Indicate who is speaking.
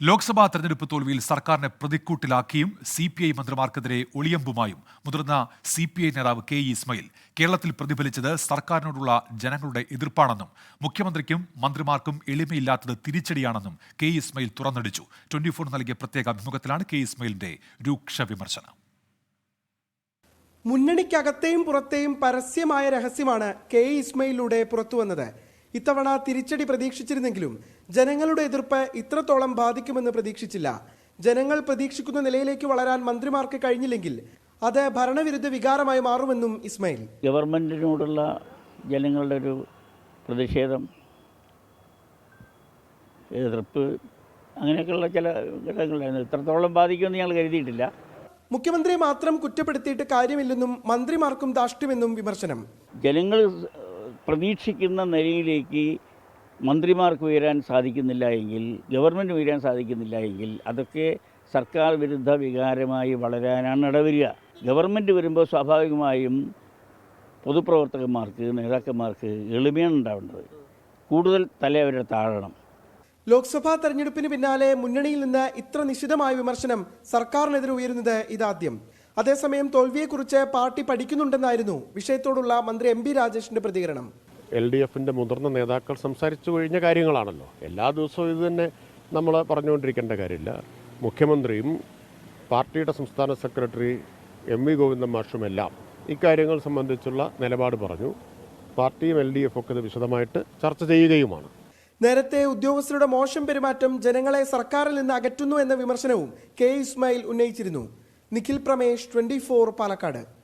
Speaker 1: ലോക്സഭാ തെരഞ്ഞെടുപ്പ് തോൽവിയിൽ സർക്കാരിനെ പ്രതിക്കൂട്ടിലാക്കിയും സി പി ഐ മന്ത്രിമാർക്കെതിരെ ഒളിയമ്പുമായും മുതിർന്ന സി പി ഐ നേതാവ് കെ ഇ ഇസ്മയിൽ. കേരളത്തിൽ പ്രതിഫലിച്ചത് സർക്കാരിനോടുള്ള ജനങ്ങളുടെ എതിർപ്പാണെന്നും മുഖ്യമന്ത്രിക്കും മന്ത്രിമാർക്കും എളിമയില്ലാത്തത് തിരിച്ചടിയാണെന്നും കെ ഇ ഇസ്മയിൽ തുറന്നടിച്ചു. ട്വന്റി ഫോർ നൽകിയ പ്രത്യേക അഭിമുഖത്തിലാണ് കെ ഇസ്മയിലിന്റെ രൂക്ഷ വിമർശനം.
Speaker 2: മുന്നണിക്കകത്തെയും പുറത്തെയും പരസ്യമായ രഹസ്യമാണ് കെ ഇസ്മയിലൂടെ പുറത്തുവന്നത്. ഇത്തവണ തിരിച്ചടി പ്രതീക്ഷിച്ചിരുന്നെങ്കിലും ജനങ്ങളുടെ എതിർപ്പ് ഇത്രത്തോളം ബാധിക്കുമെന്ന് പ്രതീക്ഷിച്ചില്ല. ജനങ്ങൾ പ്രതീക്ഷിക്കുന്ന നിലയിലേക്ക് വളരാൻ മന്ത്രിമാർക്ക് കഴിഞ്ഞില്ലെങ്കിൽ അത് ഭരണവിരുദ്ധ വികാരമായി മാറുമെന്നും ഇസ്മയിൽ.
Speaker 3: ഗവൺമെന്റിനോടുള്ള ജനങ്ങളുടെ ഒരു പ്രതിഷേധം എതിർപ്പ് അങ്ങനെയൊക്കെയുള്ള ചില ഘടകങ്ങളുണ്ടായിരുന്നു ഇത്രത്തോളം ബാധിക്കുമെന്ന് ഞങ്ങൾ കരുതിയിട്ടില്ല.
Speaker 2: മുഖ്യമന്ത്രിയെ മാത്രം കുറ്റപ്പെടുത്തിയിട്ട് കാര്യമില്ലെന്നും മന്ത്രിമാർക്കും ധാഷ്ട്യമെന്നും വിമർശനം.
Speaker 3: ജനങ്ങൾ പ്രതീക്ഷിക്കുന്ന നിലയിലേക്ക് മന്ത്രിമാർക്ക് ഉയരാൻ സാധിക്കുന്നില്ല എങ്കിൽ ഗവൺമെന്റ് ഉയരാൻ സാധിക്കുന്നില്ല എങ്കിൽ അതൊക്കെ സർക്കാർ വിരുദ്ധ വികാരമായി വളരാനാണ് ഇടവരിക ഗവൺമെന്റ് വരുമ്പോൾ സ്വാഭാവികമായും പൊതുപ്രവർത്തകന്മാർക്ക് നേതാക്കന്മാർക്ക് എളിമയാണ് ഉണ്ടാവേണ്ടത്. കൂടുതൽ തല അവരെ താഴണം.
Speaker 2: ലോക്സഭാ തെരഞ്ഞെടുപ്പിന് പിന്നാലെ മുന്നണിയിൽ നിന്ന് ഇത്ര നിശിതമായ വിമർശനം സർക്കാരിനെതിരെ ഉയരുന്നത് ഇതാദ്യം. അതേസമയം തോൽവിയെക്കുറിച്ച് പാർട്ടി പഠിക്കുന്നുണ്ടെന്നായിരുന്നു വിഷയത്തോടുള്ള മന്ത്രി എം രാജേഷിന്റെ പ്രതികരണം.
Speaker 4: എൽ ഡി എഫിന്റെ മുതിർന്ന നേതാക്കൾ സംസാരിച്ചു കഴിഞ്ഞ കാര്യങ്ങളാണല്ലോ. എല്ലാ ദിവസവും ഇത് തന്നെ നമ്മൾ പറഞ്ഞുകൊണ്ടിരിക്കേണ്ട കാര്യമില്ല. മുഖ്യമന്ത്രിയും പാർട്ടിയുടെ സംസ്ഥാന സെക്രട്ടറി എം വി ഗോവിന്ദൻ മാഷുമെല്ലാം ഇക്കാര്യങ്ങൾ സംബന്ധിച്ചുള്ള നിലപാട് പറഞ്ഞു. പാർട്ടിയും എൽ ഡി എഫ് ഒക്കെ ഇത് വിശദമായിട്ട് ചർച്ച ചെയ്യുകയുമാണ്.
Speaker 2: നേരത്തെ ഉദ്യോഗസ്ഥരുടെ മോശം പെരുമാറ്റം ജനങ്ങളെ സർക്കാരിൽ നിന്ന് അകറ്റുന്നു എന്ന വിമർശനവും കെ ഇസ്മായിൽ ഉന്നയിച്ചിരുന്നു. നിഖിൽ പ്രമേഷ് ട്വന്റി പാലക്കാട്.